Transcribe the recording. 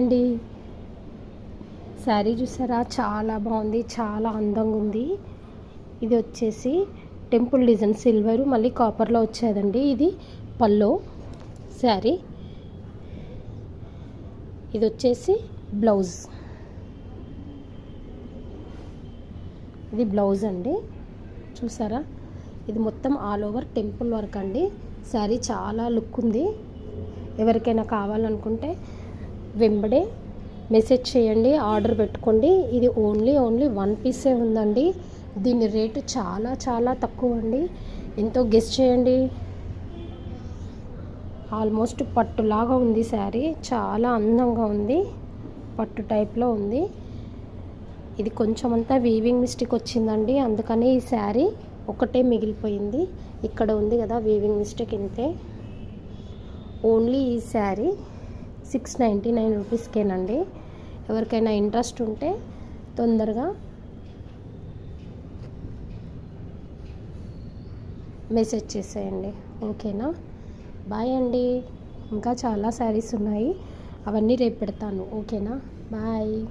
అండి శారీ చూసారా? చాలా బాగుంది చాలా అందంగా ఉంది. ఇది వచ్చేసి టెంపుల్ డిజైన్ సిల్వర్ మళ్ళీ కాపర్లో వచ్చేదండి. ఇది పల్లో శారీ. ఇది వచ్చేసి బ్లౌజ్. ఇది బ్లౌజ్ అండి. చూసారా? ఇది మొత్తం ఆల్ ఓవర్ టెంపుల్ వర్క్ అండి. శారీ చాలా లుక్ ఉంది. ఎవరికైనా కావాలనుకుంటే వెంబడే మెసేజ్ చేయండి ఆర్డర్ పెట్టుకోండి. ఇది ఓన్లీ ఓన్లీ వన్ పీసే ఉందండి. దీని రేటు చాలా చాలా తక్కువ అండి. ఎంతో గెస్ట్ చేయండి. ఆల్మోస్ట్ పట్టులాగా ఉంది శారీ. చాలా అందంగా ఉంది. పట్టు టైప్లో ఉంది. ఇది కొంచెం అంతా వీవింగ్ మిస్టేక్ వచ్చిందండి. అందుకని ఈ శారీ ఒకటే మిగిలిపోయింది. ఇక్కడ ఉంది కదా వీవింగ్ మిస్టేక్ ఇంతే. ఓన్లీ ఈ శారీ. సిక్స్ నైంటీ నైన్ రూపీస్కేనండి. ఎవరికైనా ఇంట్రెస్ట్ ఉంటే తొందరగా మెసేజ్ చేసేయండి. ఓకేనా? బాయ్ అండి. ఇంకా చాలా శారీస్ ఉన్నాయి. అవన్నీ రేపు పెడతాను. ఓకేనా? బాయ్.